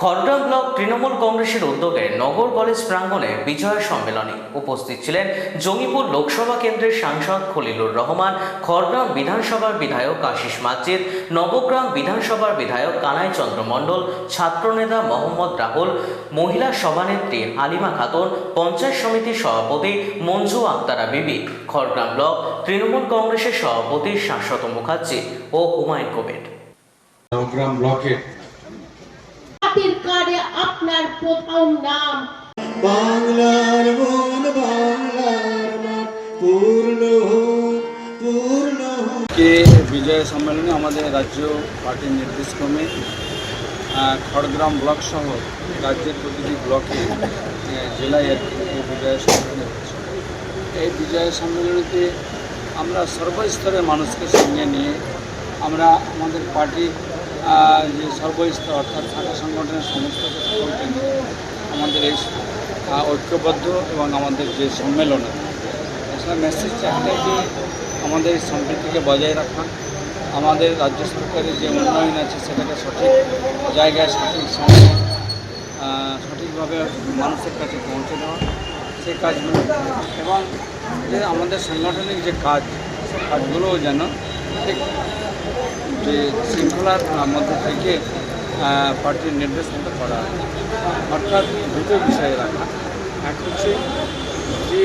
Khargram block Trinamool কংগ্রেসের উদ্যোগে নগর college প্রাঙ্গণে বিজয় সম্মেলনে উপস্থিত ছিলেন জঙ্গিপুর লোকসভা কেন্দ্রের সাংসদ খলিলুর রহমান, খড়গ্রাম বিধানসভার বিধায়ক আশিস মাজিদ নবগ্রাম বিধানসভার বিধায়ক কানাই চন্দ্র মণ্ডল, ছাত্রনেতা মোহাম্মদ রাহুল, মহিলা সভানেত্রী হালিমা খাতুন, পঞ্চায়েত সমিতির সভাপতি মঞ্জু আক্তারা বিবি। খড়গ্রাম ব্লক তৃণমূল কংগ্রেসের সভাপতি শাশ্বত মুখার্জি ও হুমায়ুন কবির। নবগ্রাম ব্লকের জাতির আপনার প্রথম নাম। বাংলার মন বাংলার পূর্ণ পূর্ণ কে বিজয় সম্মেলনে আমাদের রাজ্য পার্টির নির্দেশক্রমে খড়গ্রাম ব্লক সহ রাজ্যের প্রতিটি ব্লকে জেলায় আর কি এই বিজয় সম্মেলন হচ্ছে। এই বিজয় সম্মেলনীতে আমরা সর্বস্তরের মানুষকে সঙ্গে নিয়ে আমরা আমাদের পার্টির যে সর্বস্তর অর্থাৎ শাখা সংগঠনের সমস্ত আমাদের এই ঐক্যবদ্ধ এবং আমাদের যে সম্মেলন আসলে মেসেজটা একটাই যে আমাদের সম্প্রীতিকে বজায় রাখা, আমাদের রাজ্য সরকারের যে উন্নয়ন আছে সেটাকে সঠিক জায়গায়, সঠিক সময়ে সঠিকভাবে মানুষের কাছে পৌঁছে দেওয়া, সেই কাজগুলো এবং যে আমাদের সাংগঠনিক যে কাজ, সেই কাজগুলোও যেন ঠিক যে শৃঙ্খলার মধ্যে থেকে পার্টির নির্দেশ মতো করা অর্থাৎ দুটো বিষয়ে রাখা। এক হচ্ছে যে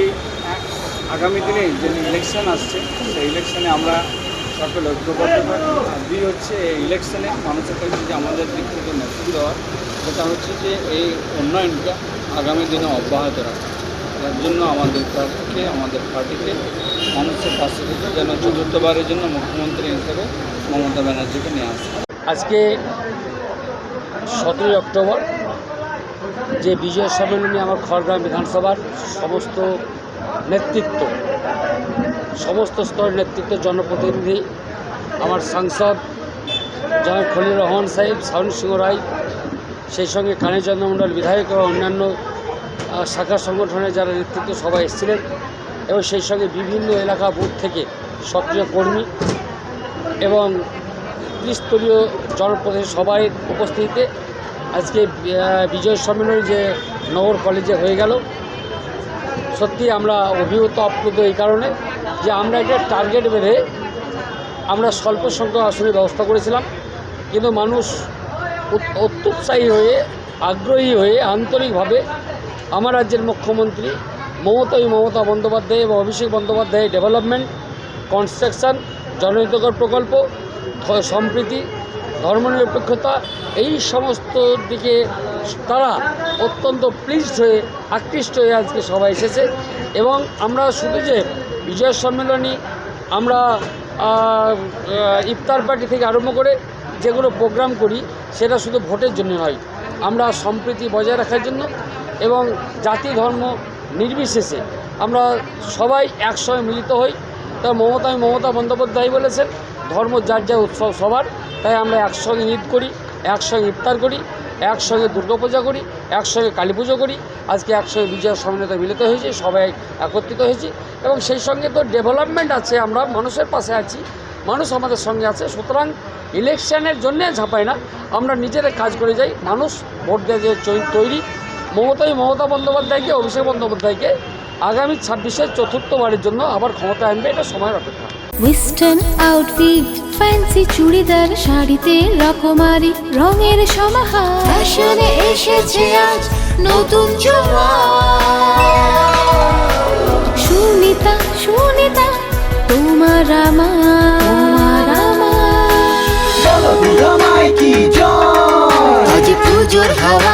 আগামী দিনে যে ইলেকশন আসছে, সেই ইলেকশনে আমরা সকল ঐক্যবদ্ধ আর দুই হচ্ছে ইলেকশনে মানুষের কাছে যে আমাদের দিক থেকে মেসেজ দেওয়া, সেটা হচ্ছে যে এই উন্নয়নটা আগামী দিনে অব্যাহত রাখা। তার জন্য আমাদের তরফকে আমাদের পার্টিকে মানুষের পাশে থেকে যেন চতুর্থবারের জন্য মুখ্যমন্ত্রী হিসেবে মমতা ব্যানার্জিকে নিয়ে আসে। আজকে সতেরোই অক্টোবর, যে বিজয় সম্মেলনে আমার খড়গ্রাম বিধানসভার সমস্ত নেতৃত্ব, সমস্ত স্তরের নেতৃত্ব, জনপ্রতিনিধি, আমার সাংসদ জনাব খলিল রহমান সাহেব শাহন সিংহ রায়, সেই সঙ্গে কানে চন্দ্রমণ্ডল বিধায়ক এবং অন্যান্য শাখা সংগঠনের যারা নেতৃত্ব সবাই এসেছিলেন এবং সেই সঙ্গে বিভিন্ন এলাকা বুথ থেকে সক্রিয় কর্মী এবং ত্রিস্তরীয় জনপ্রতিনিধি সবাই উপস্থিতিতে আজকে বিজয় সম্মেলন যে নগর কলেজে হয়ে গেল। সত্যি আমরা অভিভূত আপ্লুত এই কারণে যে আমরা একটা টার্গেট বেঁধে আমরা স্বল্প সংখ্যক আসনের ব্যবস্থা করেছিলাম। কিন্তু মানুষ অত্যুৎসাহী হয়ে, আগ্রহী হয়ে, আন্তরিকভাবে আমার রাজ্যের মুখ্যমন্ত্রী মমতাই মমতা বন্দ্যোপাধ্যায় এবং অভিষেক বন্দ্যোপাধ্যায়ের ডেভেলপমেন্ট, কনস্ট্রাকশন, জনহিতকর প্রকল্প সম্প্রীতি, ধর্মনিরপেক্ষতা, এই সমস্ত দিকে তারা অত্যন্ত প্লিজড হয়ে, আকৃষ্ট হয়ে আজকে সবাই এসেছে। এবং আমরা শুধু যে বিজয় সম্মেলনী আমরা ইফতার পার্টি থেকে আরম্ভ করে যেগুলো প্রোগ্রাম করি, সেটা শুধু ভোটের জন্য নয়। আমরা সম্প্রীতি বজায় রাখার জন্য এবং জাতি ধর্ম নির্বিশেষে আমরা সবাই একসঙ্গে মিলিত হই। তা মমতা মমতা বন্দ্যোপাধ্যায় বলেছেন, ধর্ম যার যা উৎসব সবার, তাই আমরা একসঙ্গে ঈদ করি, একসঙ্গে ইফতার করি, একসঙ্গে দুর্গাপূজা করি, একসঙ্গে কালী পুজো করি। আজকে একসঙ্গে বিজয় সম্মিলিত মিলিত হয়েছি, সবাই একত্রিত হয়েছি এবং সেই সঙ্গে তো ডেভেলপমেন্ট আছে, আমরা মানুষের পাশে আছি, মানুষ আমাদের সঙ্গে আছে, সুতরাং ইলেকশনের জন্যে ঝাঁপাই না, আমরা নিজেরা কাজ করে যাই, মানুষ ভোট চৈ- তৈরি মমতাই মমতা বন্দ্যোপাধ্যায়কে অভিষেক বন্দ্যোপাধ্যায়কে আগামী ছাব্বিশের চতুর্থবারের জন্য আবার ক্ষমতা আনবে এটা সময়ের অপেক্ষা। ওয়েস্টার্ন আউটফিট ফ্যান্সি চুড়িদার শাড়িতে রকমারি রঙের সমাহার। ফ্যাশনে এসেছে আজ নতুন সুনিতা সুনিতা তোমার আমার আমার। আজ পুজোর হাওয়া